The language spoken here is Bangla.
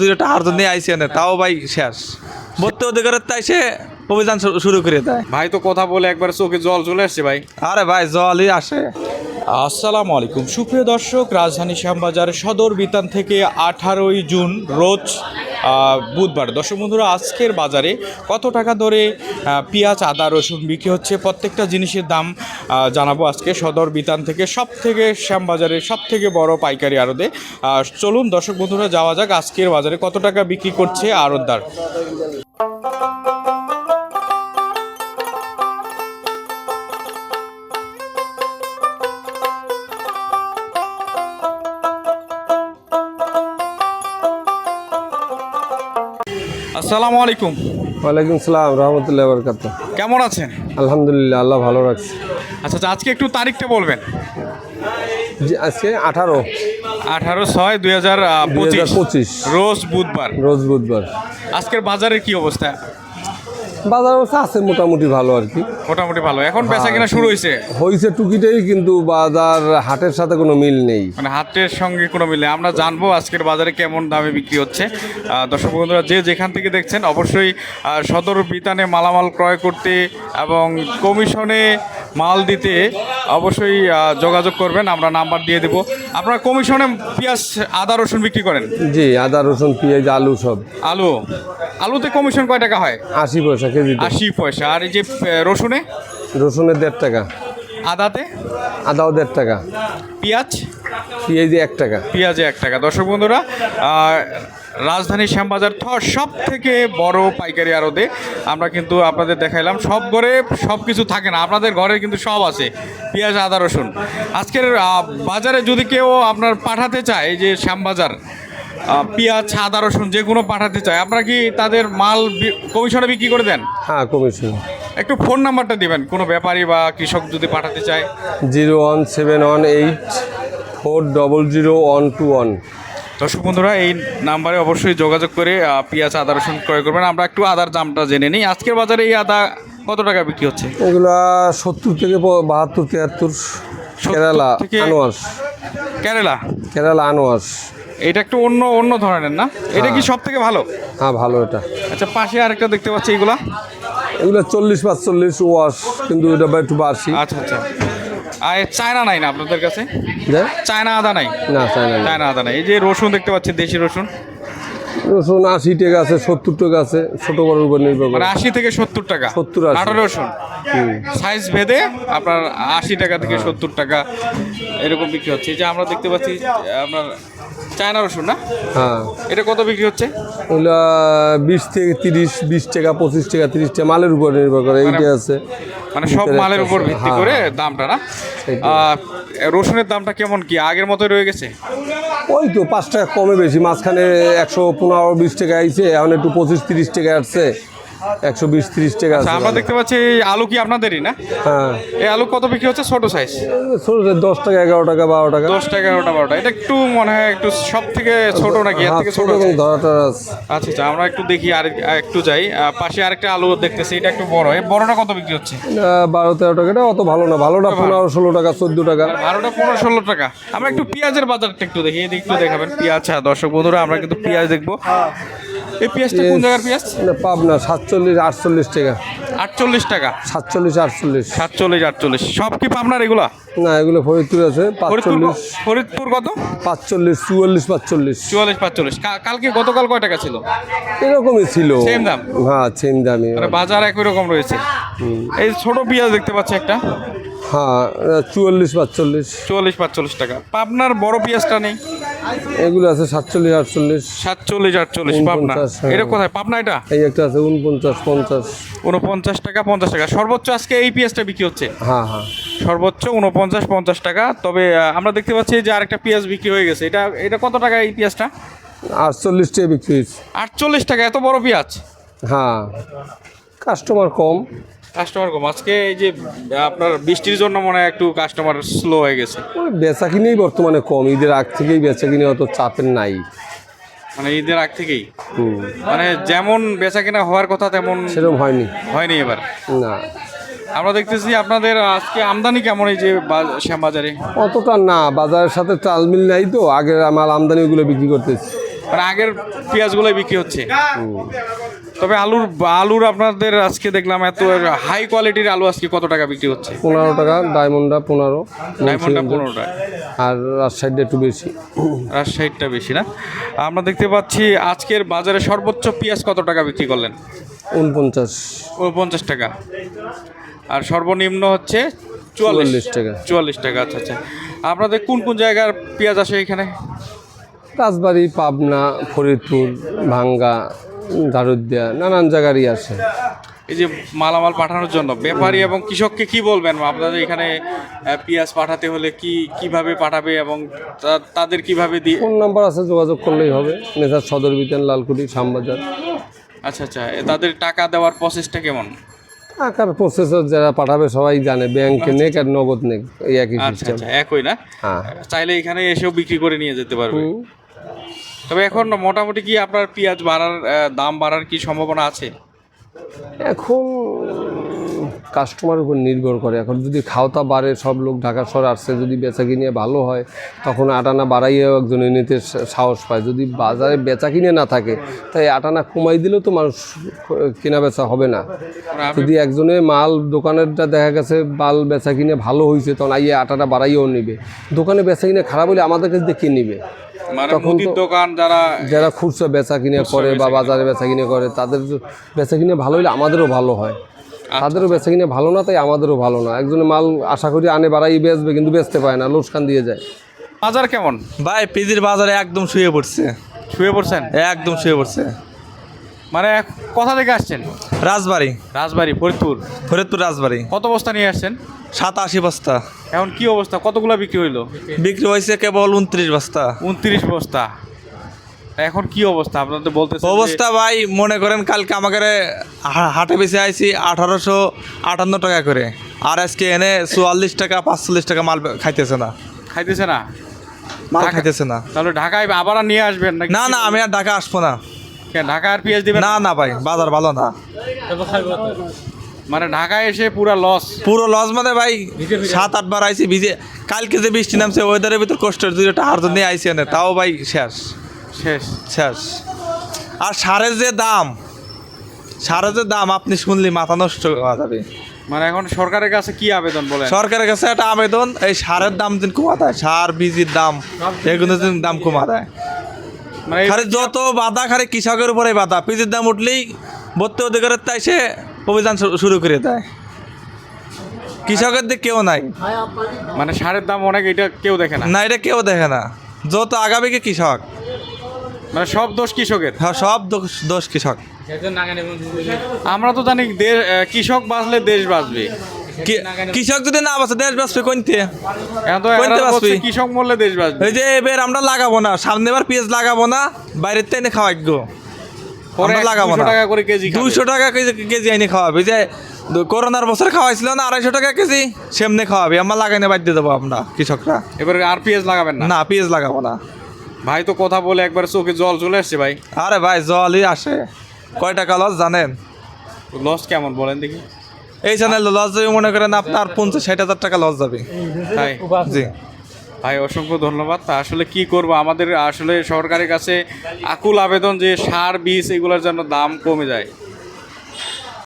দুইটা টাহার নিয়ে আইসি তাও ভাই শেষ। ভর্তি অধিকারের তাই সে অভিযান শুরু করে দেয়। ভাই তো কথা বলে একবার চোখে জল চলে আসছে ভাই। আরে ভাই জলই আসে। আসসালামু আলাইকুম। সুপ্রিয় দর্শক রাজধানী শ্যামবাজার সদর বিতান থেকে আঠারোই জুন রোজ বুধবার। দর্শক বন্ধুরা আজকের বাজারে কত টাকা আহ, পেঁয়াজ আদা রসুন বিক্রি হচ্ছে? প্রত্যেকটা জিনিসের দাম জানাব আজকে সদর বিতান থেকে। সব থেকে শ্যামবাজারের সব থেকে বড় পাইকারি আড়তে। চলুন দর্শক বন্ধুরা যাওয়া যাক আজকের বাজারে কত টাকা বিক্রি করছে আড়তদার। আসসালামু আলাইকুম। ওয়ালাইকুম সালাম রহমতুল্লাহ বরকাত কেমন আছেন? আলহামদুলিল্লাহ আল্লাহ ভালো রাখছে। আচ্ছা আচ্ছা, আজকে একটু তারিখটা বলবেন। আজকে আঠারো। আঠারো ছয় দুই হাজার পঁচিশ। রোজ বুধবার। রোজ বুধবার। আজকের বাজারের কি অবস্থা? বাজার অবস্থা আছে মোটামুটি ভালো আর কি। মোটামুটি ভালো। এখন বেচা কিনা শুরু হয়েছে হয়েছে টুকিটাই কিন্তু বাজার হাটের সাথে কোনো মিল নেই। মানে হাটের সঙ্গে কোনো মিল নেই। আমরা জানব আজকের বাজারে কেমন দামে বিক্রি হচ্ছে। দর্শক বন্ধুরা যে যেখান থেকে দেখছেন অবশ্যই সদর বিতানে মালামাল ক্রয় করতে এবং কমিশনে মাল দিতে অবশ্যই যোগাযোগ করবেন আমরা নাম্বার দিয়ে দেবো। আপনারা কমিশনে পেঁয়াজ আদা রসুন বিক্রি করেন? জি আদা রসুন পেঁয়াজ আলু সব। আলু? আলুতে কমিশন কয় টাকা হয়? আশি পয়সা কেজি আশি পয়সা। আর এই যে রসুনে? রসুনের দেড় টাকা। আদাতে? আদাও দেড় টাকা। পেঁয়াজ? পেঁয়াজে এক টাকা। পেঁয়াজে এক টাকা। দর্শক বন্ধুরা রাজধানী শ্যামবাজার থ সব থেকে বড় পাইকারি আড়তে আমরা কিন্তু আপনাদের দেখাইলাম। সব ঘরে সব কিছু থাকে না আপনাদের ঘরে কিন্তু সব আছে পেঁয়াজ আদা রসুন। আজকের বাজারে যদি কেউ আপনার পাঠাতে চায় যে শ্যামবাজার পেঁয়াজ আদা রসুন যে কোনো পাঠাতে চায় আপনারা কি তাদের মাল কমিশনে বিক্রি করে দেন? হ্যাঁ কমিশন একটু ফোন নাম্বারটা দিবেন কোনো ব্যাপারী বা কৃষক যদি পাঠাতে চায়। Zero one seven one eight four double zero one two one. দর্শক বন্ধুরা এই নাম্বারে অবশ্যই যোগাযোগ করে পেঁয়াজ আদা রসুন ক্রয় করবেন। আমরা একটু আদার দামটা জেনে নিই। আজকের বাজারে এই আদা কত টাকা বিক্রি হচ্ছে? এগুলা সত্তর থেকে বাহাত্তর তিয়াত্তর কেরালা আনোয়ার। কেরালা? কেরালা আনোয়ার। এটা একটু অন্য অন্য ধরনের না? এটা কি সব থেকে ভালো? হ্যাঁ ভালো এটা। আচ্ছা পাশে আরেকটা দেখতে পাচ্ছি এগুলা? এগুলো চল্লিশ পাঁচচল্লিশ ওয়াশ কিন্তু এটা একটু বাড়ছি আচ্ছা আচ্ছা। আর চায়না নাই না আপনাদের কাছে? চায়না আদা নাই? না চায়না আদা নাই। এই যে রসুন দেখতে পাচ্ছি দেশি রসুন। রসুন আশি টাকা আছে সত্তর টাকা আছে ছোট বড় উপর নির্ভর মানে করে। আশি থেকে সত্তর টাকা? 70, 80 আটা রসুন? সাইজ ভেদে আপনার আশি টাকা থেকে সত্তর টাকা এরকম বিক্রি হচ্ছে। যে আমরা দেখতে পাচ্ছি আপনার চায়না রসুন না? হ্যাঁ। এটা কত বিক্রি হচ্ছে? এগুলো বিশ থেকে তিরিশ বিশ টাকা পঁচিশ টাকা তিরিশ টাকা মালের উপর নির্ভর করে এইটা আছে। মানে সব মালের উপর ভিত্তি হ্যাঁ। করে দামটা না? রসুনের দামটা কেমন কি? আগের মতোই রয়ে গেছে? ওই তো পাঁচ টাকা কমে বেশি মাঝখানে একশো পনেরো বিশ টাকা আইছে এখন একটু পঁচিশ তিরিশ টাকা আসছে। একশো বিশ তিরিশ টাকা আচ্ছা আছে আমরা দেখতে পাচ্ছি এই আলু কি আপনাদেরই না? হ্যাঁ। এই আলু কত বিক্রি হচ্ছে? ছোট সাইজ ছোট দশ টাকা এগারো টাকা বারো টাকা। দশ টাকা এগারোটা বারোটা এটা একটু মনে হয় একটু সব থেকে ছোট নাকি? এর হ্যাঁ, থেকে ছোট এবং ধরাটা আচ্ছা আচ্ছা আমরা একটু দেখি আর একটু যাই। পাশে আরেকটা আলু দেখতেছি এটা একটু বড়। এই বড়টা কত বিক্রি হচ্ছে? বারো তেরো টাকা এটা অত ভালো না। ভালোটা পনেরো ষোলো টাকা চোদ্দ টাকা। বারোটা পনেরো ষোলো টাকা। আমরা একটু পেঁয়াজের বাজারটা একটু দেখি এদিকে একটু দেখাবেন। পেঁয়াজ হ্যাঁ দর্শক বন্ধুরা আমরা কিন্তু পেঁয়াজ দেখব। এই পেঁয়াজটা কোন জায়গার পেঁয়াজ? পাবনা সাতচল্লিশ আটচল্লিশ টাকা। আটচল্লিশ টাকা। সাতচল্লিশ আটচল্লিশ। সাতচল্লিশ আটচল্লিশ। সব কি পাবনার এগুলা? না এগুলো ফরিদপুর আছে ফরিদপুর পাঁচচল্লিশ। ফরিদপুর কত? পাঁচচল্লিশ চুয়াল্লিশ পাঁচচল্লিশ। চুয়াল্লিশ পাঁচচল্লিশ। কালকে গতকাল কয় টাকা ছিল? এরকমই ছিল। Same দাম? হ্যাঁ সেম দামি মানে বাজার একই রকম রয়েছে। এই ছোট পেঁয়াজ দেখতে পাচ্ছি একটা। হ্যাঁ চুয়াল্লিশ পাঁচচল্লিশ। চুয়াল্লিশ পাঁচচল্লিশ টাকা। পাবনার বড় পেঁয়াজটা নেই। এগুলো আছে সাতচল্লিশ আটচল্লিশ সাতচল্লিশ আটচল্লিশ পাবনা। হ্যাঁ। এটা কোথায়? পাবনা এটা? এই একটা আছে উনপঞ্চাশ পঞ্চাশ। উনপঞ্চাশ টাকা পঞ্চাশ টাকা। সর্বোচ্চ আজকে এই পেঁয়াজটা বিক্রি হচ্ছে? হ্যাঁ হ্যাঁ। সর্বোচ্চ উনপঞ্চাশ পঞ্চাশ টাকা। তবে আমরা দেখতে পাচ্ছি যে আরেকটা পেঁয়াজ বিক্রি হয়ে গেছে। এটা এটা কত টাকা এই পেঁয়াজটা? আটচল্লিশ টাকা বিক্রি হয়েছে। আটচল্লিশ টাকা এত বড় পেঁয়াজ? হ্যাঁ। কাস্টমার কম। কাস্টমার কম। আজকে এই যে আপনার বৃষ্টির জন্য মনে হয় একটু কাস্টমার স্লো হয়ে গেছে। বেচা কিনেই বর্তমানে কম। ঈদের আগ থেকেই বেচা কিনে অত চাপের নাই। মানে ঈদের আগ থেকেই? হুম। মানে যেমন বেচা কেনা হওয়ার কথা তেমন সেরকম হয়নি। হয়নি এবার। না। আমরা দেখতেছি আপনাদের আজকে আমদানি কেমন এই যে বা- শ্যামবাজারে? অতটা না। বাজারের সাথে তাল মিল নাই তো। আগের আমার আমদানিগুলো বিক্রি করতেছি। মানে আগের পেঁয়াজগুলোই বিক্রি হচ্ছে। তবে আলুর আলুর আপনাদের আজকে দেখলাম এত হাই কোয়ালিটির আলু আজকে কত টাকা বিক্রি হচ্ছে? পনেরো টাকা ডায়মন্ডটা পনেরো ডায়মন্ডটা পনেরো টাকা। আর রাজশাহীটা একটু বেশি। রাজশাহীটা বেশি না? আমরা দেখতে পাচ্ছি আজকের বাজারে সর্বোচ্চ পেঁয়াজ কত টাকা বিক্রি করলেন? উনপঞ্চাশ। ও পঞ্চাশ টাকা। আর সর্বনিম্ন হচ্ছে চুয়াল্লিশ। চুয়াল্লিশ টাকা। চুয়াল্লিশ টাকা আচ্ছা আচ্ছা। আপনাদের কোন কোন জায়গার পেঁয়াজ আসে এখানে? রাজবাড়ি পাবনা ফরিদপুর ভাঙ্গা ঝাড়ুদিয়া নানান জায়গারই আসে এই যে মালামাল পাঠানোর জন্য ব্যাপারী এবং কৃষককে কি বলবেন? আপনাদের এখানে পেঁয়াজ পাঠাতে হলে কি কীভাবে পাঠাবে এবং তাদের কীভাবে দিয়ে ফোন নাম্বার আছে যোগাযোগ করলেই হবে। নেতার সদর বিতান লালকুটি শ্যামবাজার। আচ্ছা আচ্ছা তাদের টাকা দেওয়ার প্রসেসটা কেমন? আকার প্রসেসর যারা পাঠাবে সবাই জানে ব্যাংকে নেক আর নগদ নেক এই একই আচ্ছা সিস্টেম আচ্ছা একই না? হ্যাঁ। চাইলে এখানে এসেও বিক্রি করে নিয়ে যেতে পারবে। তবে এখন মোটামুটি কি আপনার পেঁয়াজ বাড়ার দাম বাড়ার কি সম্ভাবনা আছে? এখন কাস্টমার উপর নির্ভর করে। এখন যদি খাওয়া বাড়ে সব লোক ঢাকা শহরে আসছে যদি বেচা কিনে ভালো হয় তখন আটানা বাড়াইয়েও একজন নিতে সাহস পায়। যদি বাজারে বেচা কিনে না থাকে তাই আটানা কমাই দিলেও তো মানুষ কেনা বেচা হবে না। যদি একজনে মাল দোকানেরটা দেখা গেছে মাল বেচা কিনে ভালো হয়েছে তখন আইয়ে আটাটা বাড়াইয়েও নিবে। দোকানে বেচা কিনে খারাপ হলে আমাদের কাছে দেখে নিবে? মানে তখন তো- দোকান যারা যারা খুচরা বেচা কিনে করে বা বাজারে বেচা কিনে করে তাদের বেচা কিনে ভালো হলে আমাদেরও ভালো হয়। তাদেরও বেচা কিনে ভালো না তাই আমাদেরও ভালো না। একজনে মাল আশা করি আনে বাড়াই বেচবে কিন্তু বেচতে পারে না লোকসান দিয়ে যায়। বাজার কেমন? ভাই পিজির বাজারে একদম শুয়ে পড়ছে। শুয়ে পড়ছেন? একদম শুয়ে পড়ছে। মানে কোথা থেকে আসছেন? রাজবাড়ি। রাজবাড়ি ফরিদপুর? ফরিদপুর রাজবাড়ি। কত বস্তা নিয়ে আসছেন? সাতাশি বস্তা। এখন কি অবস্থা? কতগুলো বিক্রি হইল? বিক্রি হয়েছে কেবল উনত্রিশ বস্তা। উনত্রিশ বস্তা। এখন কি অবস্থা? আপনাদের বলতে অবস্থা ভাই মনে করেন কালকে আমাকে হাটে বেশি আইছি আঠারোশো আটান্ন টাকা করে। আর আজকে এনে চুয়াল্লিশ টাকা পাঁচচল্লিশ টাকা মাল খাইতেছে না। খাইতেছে না? মাল খাইতেছে না। তাহলে ঢাকায় আবার নিয়ে আসবেন নাকি না না আমি আর ঢাকা আসব না। ঢাকা আর পেঁয়াজ দিবেন না না? ভাই বাজার ভালো না। মানে ঢাকায় এসে পুরা লস পুরো লস মানে ভাই সাত আটবার আইছি ভিজে কালকে যে বৃষ্টি নামছে ওয়েদারের ভিতর কষ্টের দুইটা টাকার জন্য আইসি এনে তাও ভাই শেষ। শেষ। শেষ। আর সারের যে দাম সারের যে দাম আপনি শুনলি মাথা নষ্ট হওয়া যাবে। মানে এখন সরকারের কাছে কি আবেদন বলে সরকারের কাছে একটা আবেদন এই সারের দাম দিন কমা দেয় সার বীজের দাম এগুলো দিন দাম কমা দেয়। মানে খালি যত বাধা খালি কৃষকের উপরে বাধা। বীজের দাম উঠলেই ভর্তি অধিকারের তাই সে অভিযান শুরু করে দেয়। কৃষকের দিক কেউ নাই। মানে সারের দাম অনেক এটা কেউ দেখে না। না এটা কেউ দেখে না। যত আগামী কি কৃষক মানে সব দোষ কৃষকের। হ্যাঁ সব দোষ দোষ কৃষক। আমরা তো জানি কৃষক বাঁচলে দেশ বাঁচবে। কৃষক যদি না বাঁচে দেশ বাঁচবে কোনতে। কৃষক মরলে দেশ বাঁচবে। এই যে এবার আমরা লাগাবো না সামনে এবার পেঁয়াজ লাগাবো না বাইরের থেকে খাওয়াইব আমরা লাগাবো না। টাকা করে কেজি দুইশো টাকা কেজি কেজি আইনে খাওয়াবে। যে করোনার বছর খাওয়াইছিল না আড়াইশো টাকা কেজি সেমনি খাওয়াবে। আমরা লাগাইনে বাদ দিয়ে দেবো আমরা কৃষকরা। এবারে আর পেঁয়াজ লাগাবেন না। না পেঁয়াজ লাগাবো না। ভাই তো কথা বলে একবার চোখে জল চলে আসছে ভাই। আরে ভাই জলই আসে। কয় টাকা লস জানেন? লস কেমন বলেন দেখি। এই চ্যানেল লস যাবে মনে করেন আপনার পঞ্চাশ ষাট হাজার টাকা লস যাবে। তাই জি। ভাই অসংখ্য ধন্যবাদ। তা আসলে কি করব? আমাদের আসলে সরকারের কাছে আকুল আবেদন যে সার বীজ এগুলোর জন্য দাম কমে যায়।